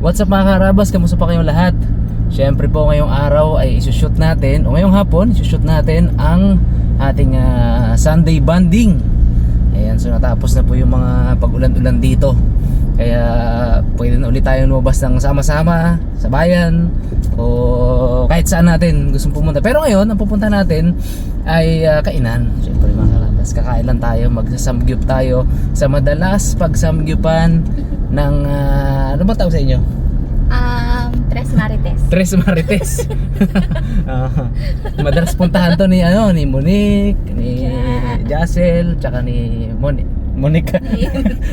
What's up mga karabas? Kamusta pa kayong lahat? Siyempre po ngayong araw ay isushoot natin o ngayong hapon isushoot natin ang ating ah, Sunday banding Ayan, so natapos na po yung mga pag-ulan-ulan dito Kaya pwede na ulit tayo lumabas ng sama-sama sa bayan o kahit saan natin gustong pumunta Pero ngayon, ang pupunta natin ay ah, kainan Siyempre mga karabas, kakain lang tayo, magsasamgyup tayo sa madalas pagsamgyupan ng, ah, ano ba tawag sa inyo? Um, Tres Marites. Tres Marites. Ah, madalas puntahan to ni ano ni Monique, ni Jacel, tsaka ni Moni Monica.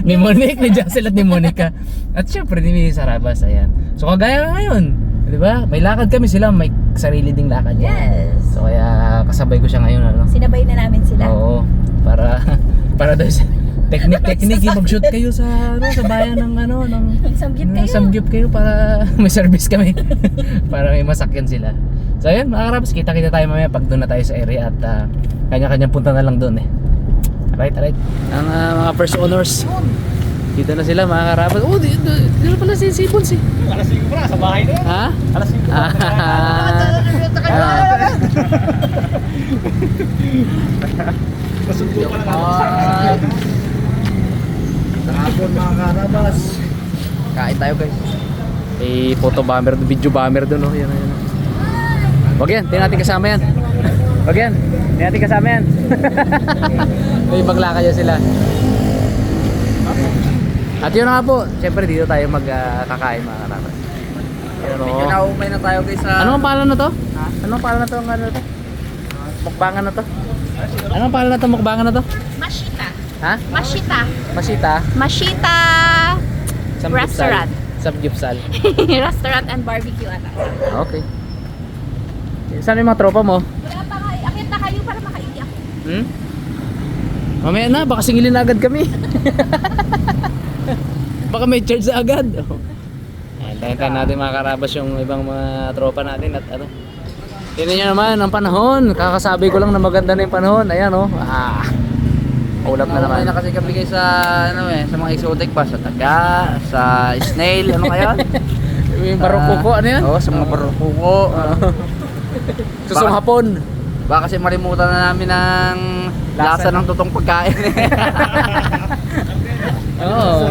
ni Monique, ni Jacel at ni Monica. At syempre ni Sarabas, ayan. So kagaya ngayon, 'di ba? May lakad kami sila, may sarili ding lakad yan. Yes. So kaya kasabay ko siya ngayon ano. Sinabay na namin sila. Oo, para para daw sa technique technique mag-shoot kayo sa ano sa bayan ng ano ng Samgyup kayo. Samgyup kayo para may service kami. para may masakyan sila. So ayun, mga karabas, kita-kita tayo mamaya pag doon na tayo sa area at ah, kanya-kanyang punta na lang doon eh. Alright, alright. Ang ah, mga first owners. Dito na sila mga karabas. Oh, dito, dito pala si Sipons eh. Alas 5 pa, sa bahay na yun. Ha? Alas 5 Ah, Lang ako. ah, Kahapon mga karabas. Kain tayo guys. Eh, photo bomber, video bomber doon oh. Yan, yan. Wag yan, di natin kasama yan. Wag yan, di natin kasama yan. May maglakad yan sila. At yun na nga po, siyempre dito tayo magkakain mga kanakas. Yan Medyo naumay na tayo guys sa... Ano ang pangalan na to? Ano ang pangalan na to? Ang ano na to? Mukbangan na to? Ano ang pangalan na to? Mukbangan na to? Mashita. Ha? Mashita. Masita? Mashita Samgyupsal. Restaurant. Samgyupsal. Restaurant and barbecue ata. Okay. Saan yung mga tropa mo? Wala pa kayo. Akit na kayo para makaiyak. Hmm? Mamaya na, baka singilin na agad kami. baka may charge agad. Oh. Ayan, tayo natin mga karabas yung ibang mga tropa natin at ano. Tingnan nyo naman ang panahon. Kakasabi ko lang na maganda na yung panahon. Ayan oh. Ah. Ulap na naman. Na kasi kami sa, ano eh, sa mga exotic pa. Sa taga, sa snail, ano kaya? Yung barukuko, ano yan? Oo, sa mga barukuko. Susong hapon. Baka kasi marimutan na namin ng Lasa. lasa, ng totoong pagkain. Oo.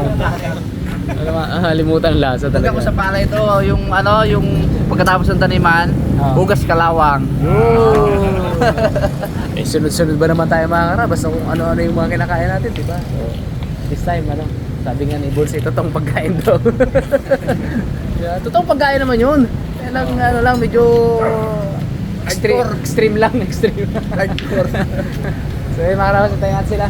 Ano ma, ah, limutan ang lasa Talaga talaga. ko sa pala ito, yung ano, yung pagkatapos ng taniman, Ah. hugas kalawang. eh, sunod-sunod ba naman tayo mga karabas kung ano-ano yung mga kinakain natin, di ba? So, this time, ano, sabi nga ni Bulls, eh, totoong pagkain daw. yeah, totoong pagkain naman yun. Kaya lang, ano lang, medyo extreme, extreme lang, extreme. Hardcore. so, yun mga karabas, tayo natin sila.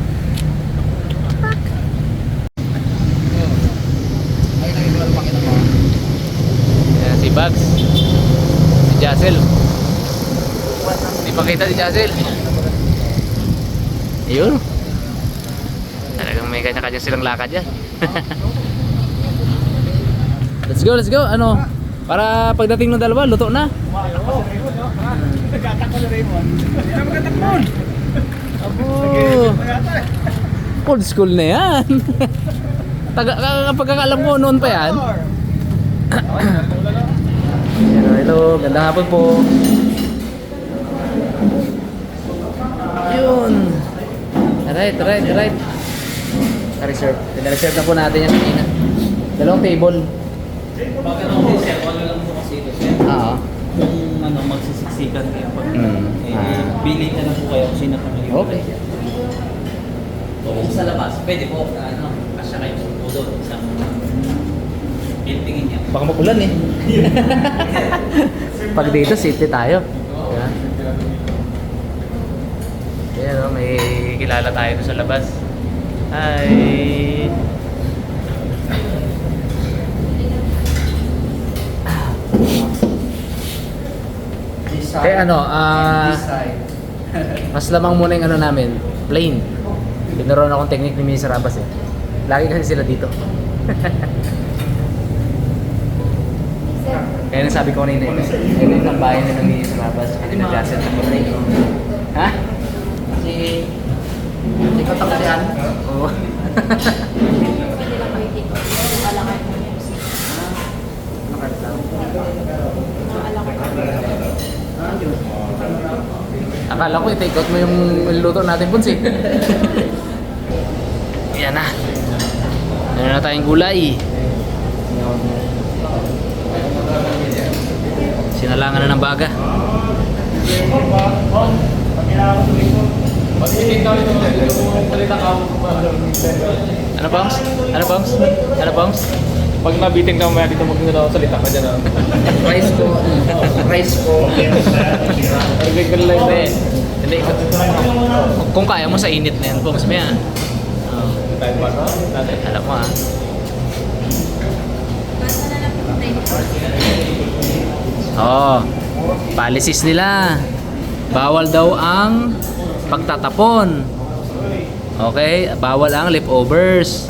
Yan, si Jassel. Hindi pa kita si Jassel. Ayun. Talagang may kanya-kanya silang lakad yan. let's go, let's go. Ano? Para pagdating ng dalawa, luto na. Nagkatakbo na Raymond. Hindi na magkatakbo. Abo. Old school na yan. Taga, kapag alam mo, noon pa yan. Hello, hello. Gandang hapon po. Yun. Alright, alright, alright. Na-reserve. Na-reserve na po natin yan kanina. Dalawang table. Pag ano po sir, wala lang po kasi ito sir. Oo. Kung ano, magsisiksikan kayo pag Mm. eh, Ah. pili na lang po kayo kung sino nalibre. Okay. So, kung sa labas, pwede po, ano, kasya kayo sa doon. Isang buildingin niya. Baka makulan eh. Pag dito, safety tayo. Diba? Ayan o, may kilala tayo doon sa labas. Hi! Eh ano, ah... mas lamang muna yung ano namin, plain. Tinuruan akong technique ni Mr. Rabas eh. Lagi kasi sila dito. Kaya nasabi ko kanina, yun yun yung bahay na nangyayos sa labas. Kasi nag-asset ako. Ha? Kasi... Hindi ko tapos yan. Oo. Pwede lang makikita. Alakay mo yung music. Alakay lang. Alakay lang. Akala ko i-take out mo yung luto natin, Punsi. Ayan na. Meron na tayong gulay. Sinalangan na ng baga. Ano Pongs? Ano Pongs? Ano Pongs? Pag nabitin ka mamaya dito, mag salita ka dyan. ah. Rice ko. Rice ko. Narinig ko lang eh. Hindi. Kung kaya mo sa init na yan, Pongs, may ah. Oh, Tayo pa no? Alam mo ah. Oh, policies nila. Bawal daw ang pagtatapon. Okay, bawal ang leftovers.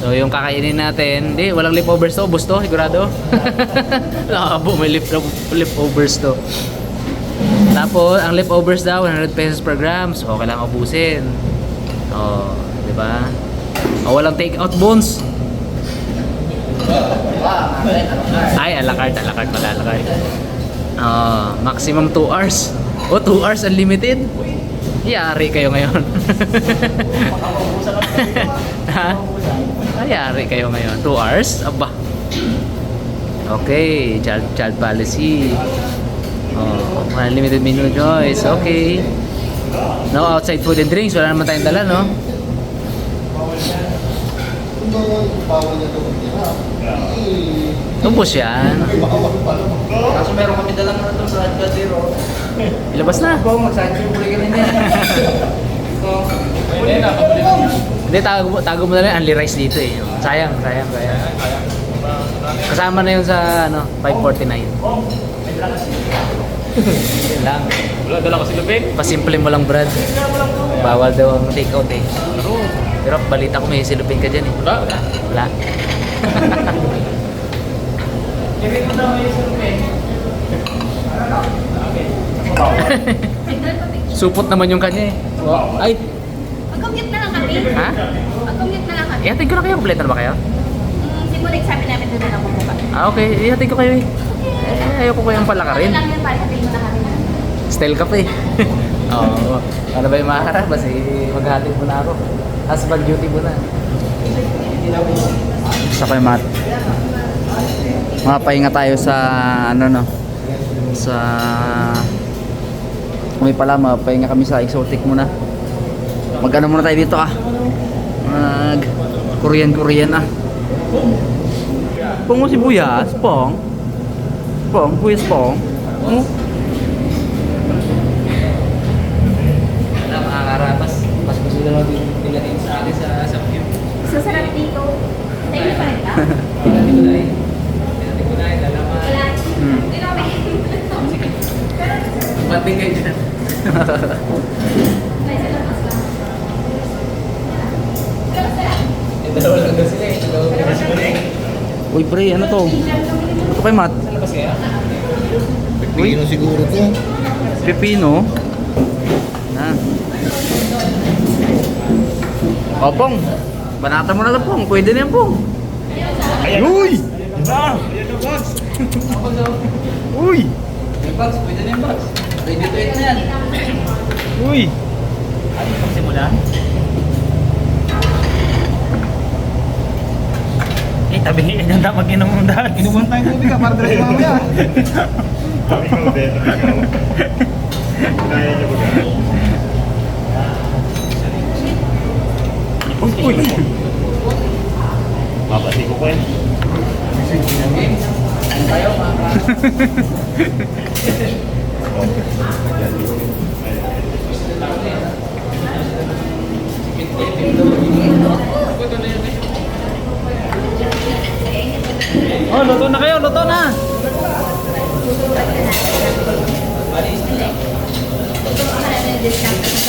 So yung kakainin natin, hindi, walang leftovers to, ubos to, sigurado. Nakabo, may lef- leftovers to. Tapos, ang leftovers daw, 100 pesos per gram. So, okay lang ubusin. Oh, di ba? Oh, walang take out bones. Ay, a la carte, a la carte pala, a la carte. Ah, maximum 2 hours. O, 2 hours unlimited? Yari kayo ngayon. ha? Yari kayo ngayon. 2 hours? Aba. Okay, child, child policy. Oh, unlimited menu choice. Okay. No outside food and drinks. Wala naman tayong dala, no? Tumpos yan. Kaso meron kami dalang ano sa Adgadero. Ilabas na. Ako, mag-sanctuary ka rin yan. Hindi na, pabili ko. Hindi, tago, tago mo na lang yung only rice dito eh. Sayang, sayang, sayang. Kasama na yun sa ano, 549. Yun lang. Wala, dala ko si Lupin. Pasimple mo lang, Brad. Bawal daw ang take out eh. Pero balita ko may silupin ka dyan eh. Wala. Wala. Supot naman yung kanya eh. Ay, Mag-commute na lang kami. ha? Mag-commute na lang kami. Ihatid ko na kayo. Kompleto na ba kayo? Mm, siguro exam namin doon na lang bumaba. Ah, okay. Ihatid ko kayo eh. Eh, ayoko ko yung palaka rin. Okay lang yun, pare. Hatid mo na kami. Style ka pa eh. Oo. Ano ba yung maharap? Basta maghatid mo na ako. Husband duty mo na. Sa kay Matt. Mapahinga tayo sa ano no. Sa May pala, mapahinga kami sa exotic muna. Magano muna tayo dito ah. Mag Korean Korean ah. Pong mo sibuyas, pong. Pong, sibuyas pong. Oh. Wala, makakarapas. Mas gusto na lang nila din sa akin sa sa view. So, sarap dito. Tayo na pa rin ka? Na eh. Ihatid ko na eh. Lalaman. Wala. Hmm. Hindi namin. Sige. Bating kayo dyan. May dalawa lang daw sila eh. Dalawa lang sila eh. Uy pre, ano to? Ito kay Matt. Sa labas kaya? Pipino siguro ito yan. Pepino. Na. O, Pong. Banata mo na lang, Pong. Pwede na yan, Pong. Uy! Uy! Yung box, pwede na yung box. Ready to na yan. Uy! Simula? Eh, tabi, ganda mag-inom ng dahil. Inuman tayong tubig ka para diretso mamaya. Uy, uy. Babati ko ko eh. Oh, luto na kayo, luto na. Ano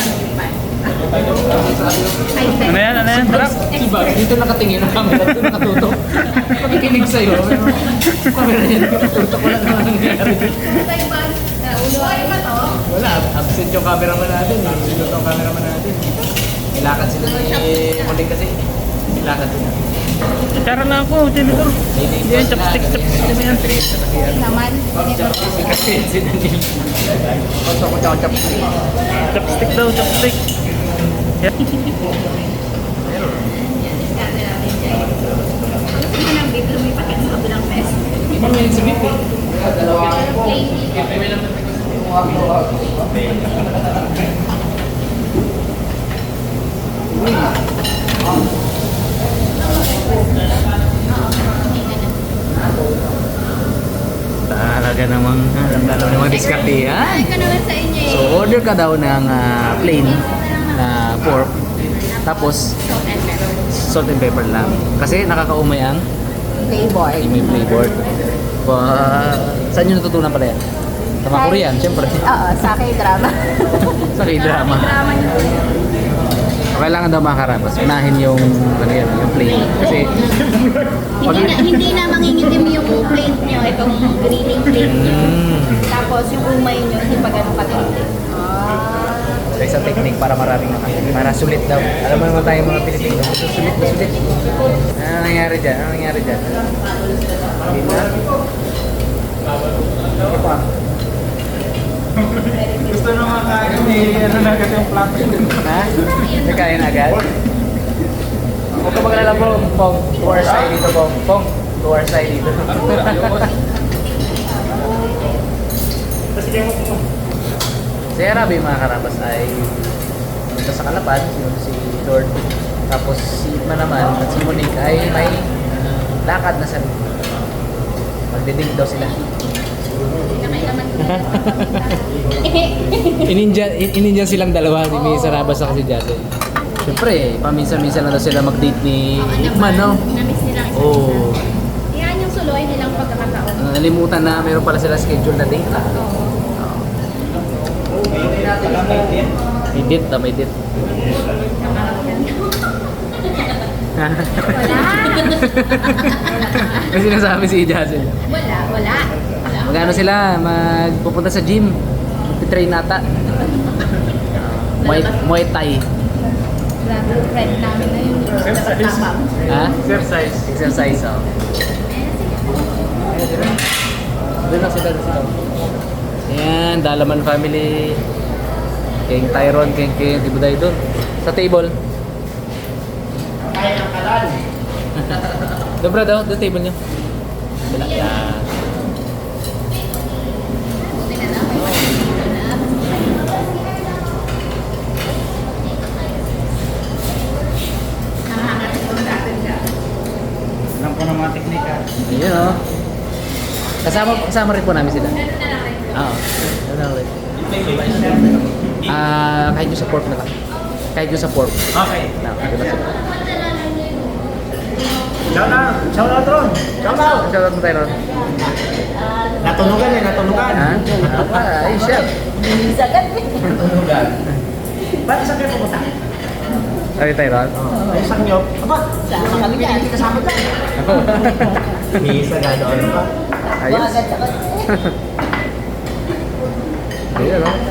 yan, ano yan? Sarap. Diba, dito nakatingin ang camera, dito nakatutok. Pakikinig sa'yo. Camera yan, tutok wala naman nangyayari. Wala, absent yung cameraman natin. eh. Sinot ang cameraman natin. Ilakad sila ni Muling kasi. lakad sila. Kutsara na ako, janitor. Yan, chopstick, chopstick na yan. Naman. Kasi si Daniel. Gusto ko siya chopstick. Chopstick daw, chopstick. Yan. Gusto mo ng beef, lumipat ka sa kabilang fest. Ibang minutes sa beef eh. Plain. Talaga namang alam na namang diskarte eh. So order ka daw ng ah, plain na pork tapos Salt and pepper. salt and pepper lang. Kasi nakakaumay ang Flavor. may flavor. Pa, saan nyo natutunan pala yan? Sa mga Korean, syempre. Oo, sa K-drama. Sa K-drama. Drama niyo. Kailangan daw makarapas. Unahin yung, ano yan, yung plain. Kasi, Hindi na, hindi na mangingitim yung plate niyo, itong grilling plate niyo. mm, Tapos yung umay niyo, hindi pa ganun katintin. Ah. Sa isang technique para maraming para sulit daw. Alam mo naman tayo mga Pilipino, gusto sulit na sulit. Ano nangyari dyan? Ano nangyari dyan? Hindi na. Ano pa? Gusto na mga kain ni ano na kasi yung plato. Ha? Nagkain agad? Huwag ka magalala po, Pong. Two hours tayo dito, Pong. Pong, two hours tayo dito. Si Arabi, mga karabas, ay punta sa Kalapan, si, si Lord. Tapos si Itma naman at si Monique ay may lakad na sa Magdidig daw sila. Ininja, ininja silang dalawa, ni Miss Arabas at si Jason. Siyempre, paminsan-minsan lang daw sila mag-date ni Ikman, no? Namiss nilang isa't Oo. isa. Yan yung suloy nilang pagkakataon. Nalimutan na meron pala sila schedule na date. Ah. Oo. Date na, may date. Wala. May sinasabi si Jason. Wala, wala. Wala. Magano sila, magpupunta sa gym. Magti-train nata. Muay, Muay Thai. Grabe, friend namin na yun. Tapang. Ha? Exercise. Exercise, oh. Doon lang sila, doon sila. Ayan, Dalaman family. King Tyron, King King, Tibuday doon. Sa table. Kaya ang kalan. Doon bro, doon, doon table nyo. Wala. Yan. Alam ko ng mga teknika. Ayun, oh. Kasama, kasama rin po namin sila. Oo. Ano lang rin. Ah, kahit yung sa pork na lang. Kahit yung sa pork. Okay. Na, di ba sila? Shout out! Shout out Ron! Shout out! Shout out mo tayo ron. Natunugan eh, natunugan. Ha? Ah, ay, chef. Natunugan. Ba't saan kayo pumunta? Ay, tayo ron. Ay, saan nyo? Aba, kami niya, hindi kasama dyan. Ako. Misa ganoon pa. Ayos. Ayun, oh.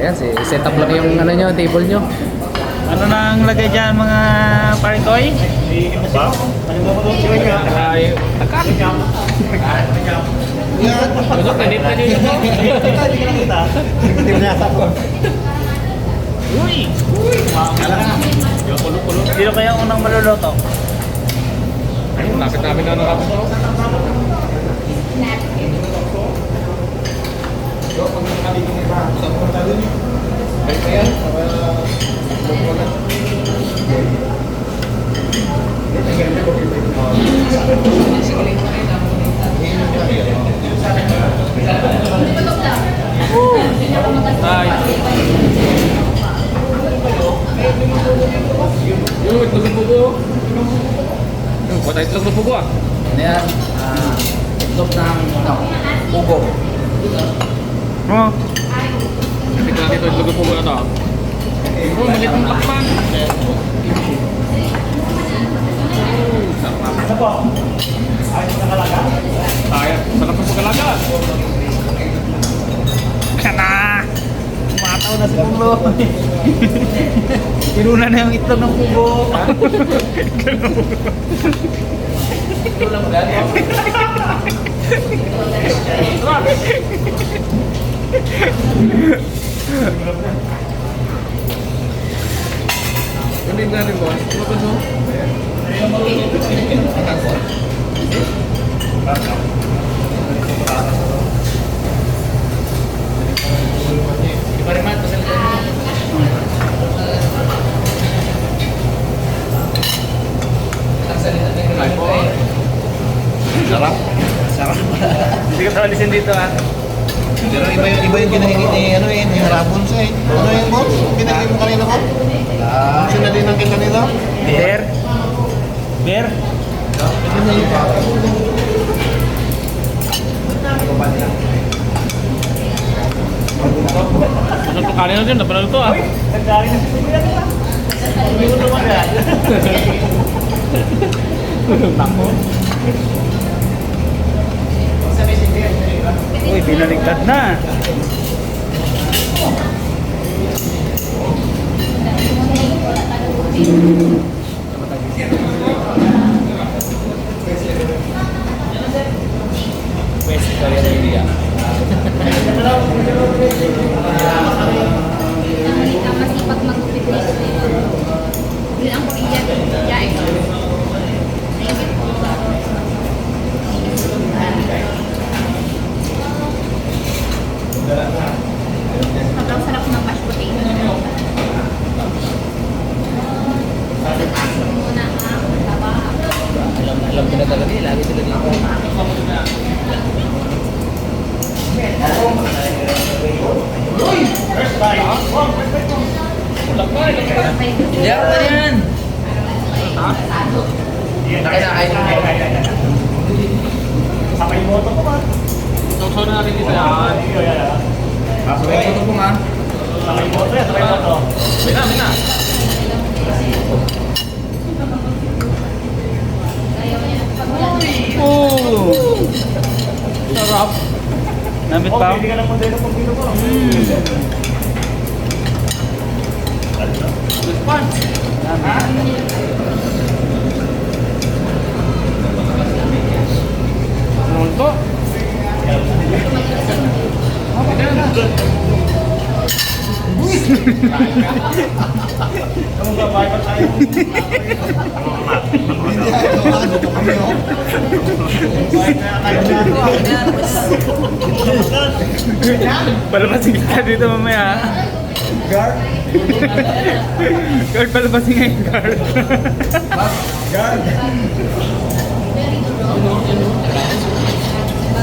Ayan, si set up lang yung ano nyo, table nyo. Ano nang lagay dyan mga parikoy? Ba? Uy! Uy! Sino kaya ang unang maluluto? Ayun, lapit namin na nakapos. Ay. Yun, tulog po po. Yung, patay itlog na pugo ah. Ano yan? Ah, itlog ng ano, ugo. Oo. Tignan dito itlog na pugo na to. Oh, maliit ng pakpan. Ano po? Ayos na kalaga? Ayos. Sarap sa kalaga. Kana! Mataw na si Pulo. Kinuna na yung itlog ng kubo. Sarap. Sarap. Hindi ka tawalisin dito ah. Iba yung, yung kinahingi ni, ano eh, ni Harapon sa eh. Ano yung boss? Kinahingi mo kanina ko? Ah. Sinalinan kita nila? Beer? Beer? Ano to kanina din, napanalo to ah. Nagkarin na si Kuya nila. Hindi mo naman yan. Nako. Uy, binaligtad na. Hindi ka masipag mag-fitness. Yun ang Korean. Yeah, eh. Thank you po. Sobrang sarap ng mashed potato. Muna ang taba. Alam, alam ko na talaga eh. Lagi sila dito. Hindi ako na yan. Mo. Sabay mo to ko ba? Sausaw na natin dito yan. Sabay ko po nga. Sabay mo to yan, sabay mo to. Mina, mina. Oh! Sarap. Namit pa? Hindi ka ng modelo pag dito ko. Ano to? Ano ba, bahay pa tayo? Hindi ako, ano ka kami oh. Palabasin kita dito mamaya. Guard? Guard, palabasin nga yung guard. Guard?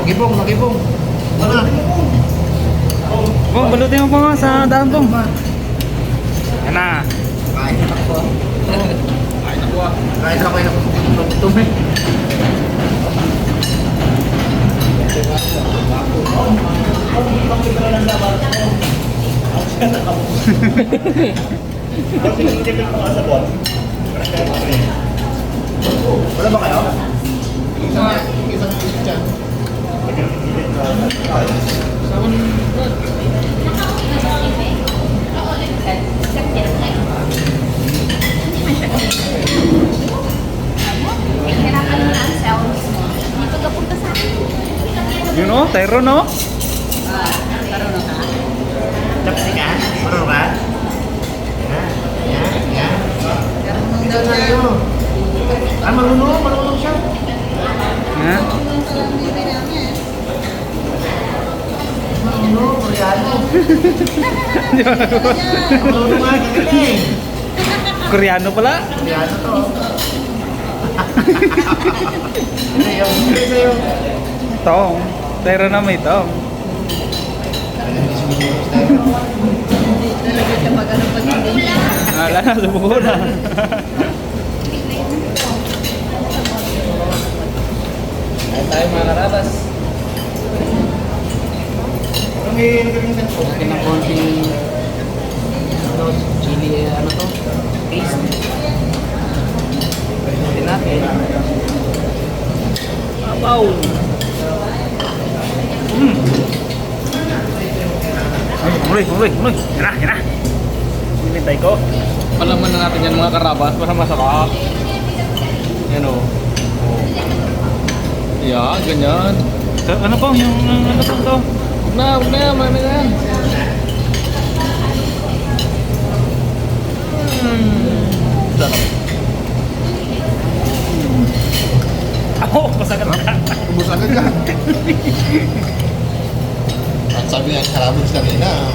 Oh. Magibong, magibong. Ano? Bong, balutin mo po nga sa daan bong. Yan na. Kain na ako. Kain ako ah. Kain na kayo na tumi. Wala ba kayo? Isa, isang isang dyan. Hirapan mo na ang cells. Dito ka punta sa akin. Yun o, Tyron o. Tapos ka? Marunong ka? Koreano pala. Koreano to. Tong. Tyron na may tong. Wala na, sumuko na. Kain tayo mga karabas. Ang hihinagaling sa po. Lagyan ng konting ano, chili, eh, ano to? Paste. Pwede natin. Wow! Mm. Ay, muli, muli, muli. Yan na, yan na. Hinintay ko. Palaman na natin yan mga karabas para masarap. Yan o. Yeah, ganyan. Ano pong yung ano pong to? Huwag na, huwag na mami na yan. Sarap. Ako, masagat na. Ubus agad ka. At sabi nga karabos kanina,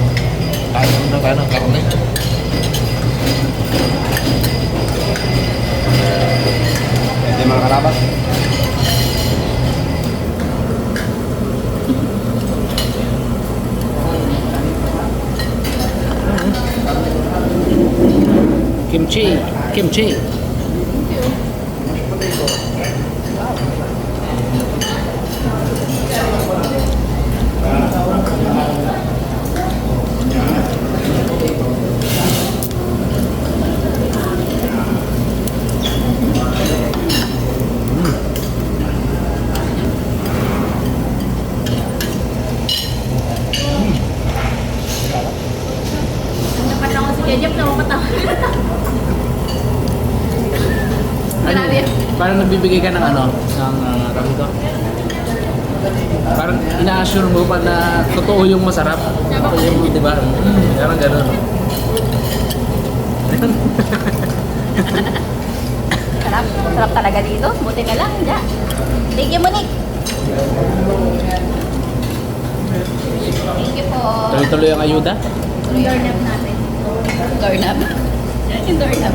kaya na tayo ng karne. Pwede mga karabas. Kimchi, kimchi. Nagbibigay ka ng ano, ng uh, tawag ito? Parang ina-assure mo pa na totoo yung masarap. Totoo yung, di ba? Mm, parang ganun. Sarap. Sarap talaga dito. Buti na lang. Ja. Thank you, Monique. Thank you po. Tuloy-tuloy ang ayuda. Doorknob natin. Doorknob. Yung doorknob.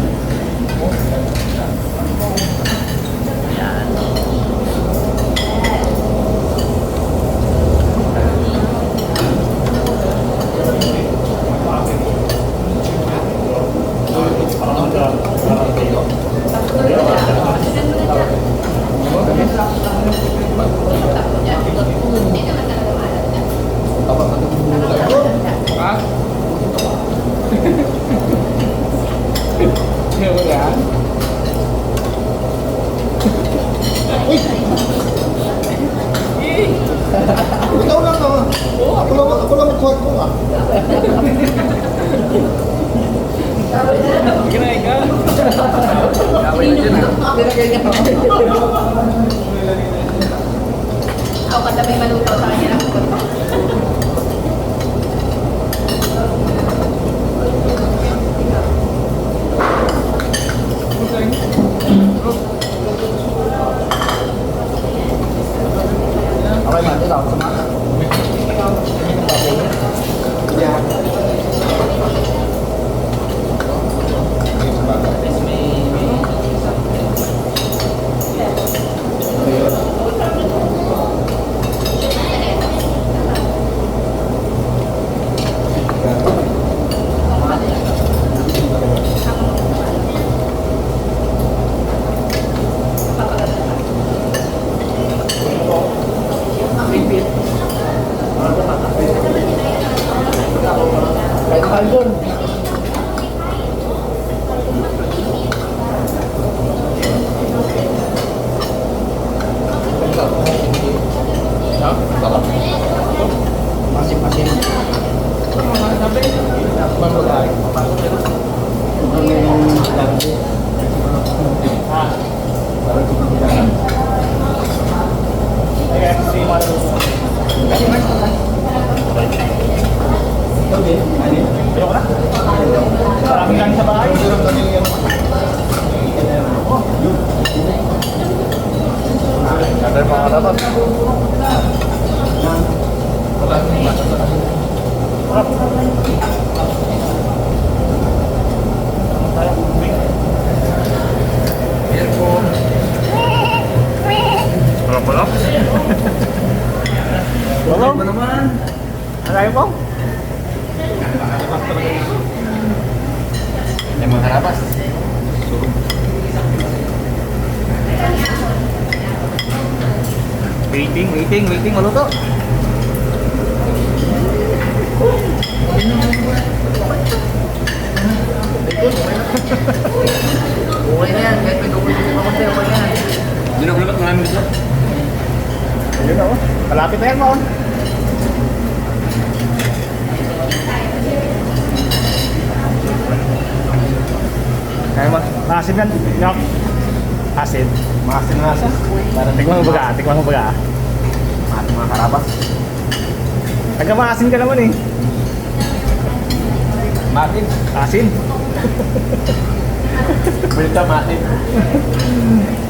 Ha? Kaya wala. Ikaw lang to. Ako lang, ako lang magkuhat ko ah. Ginay ka. Gawin na dyan ah. Ako kada may maluto sa kanya lang. Okay ba? Ito ako sumaka. Waiting. Maluto. Okay na yan. Kahit may double dito pa konti, okay na yan. Hindi na marami dito. Ayun na oh. Malapit na yan mo. Kaya mo, maasim yan. Asin. Maasim na asin. Parang tikman mo baga, tikman mo baga. Mga karabas. Taga maasim ka naman eh. Martin. Asin. Berita Martin.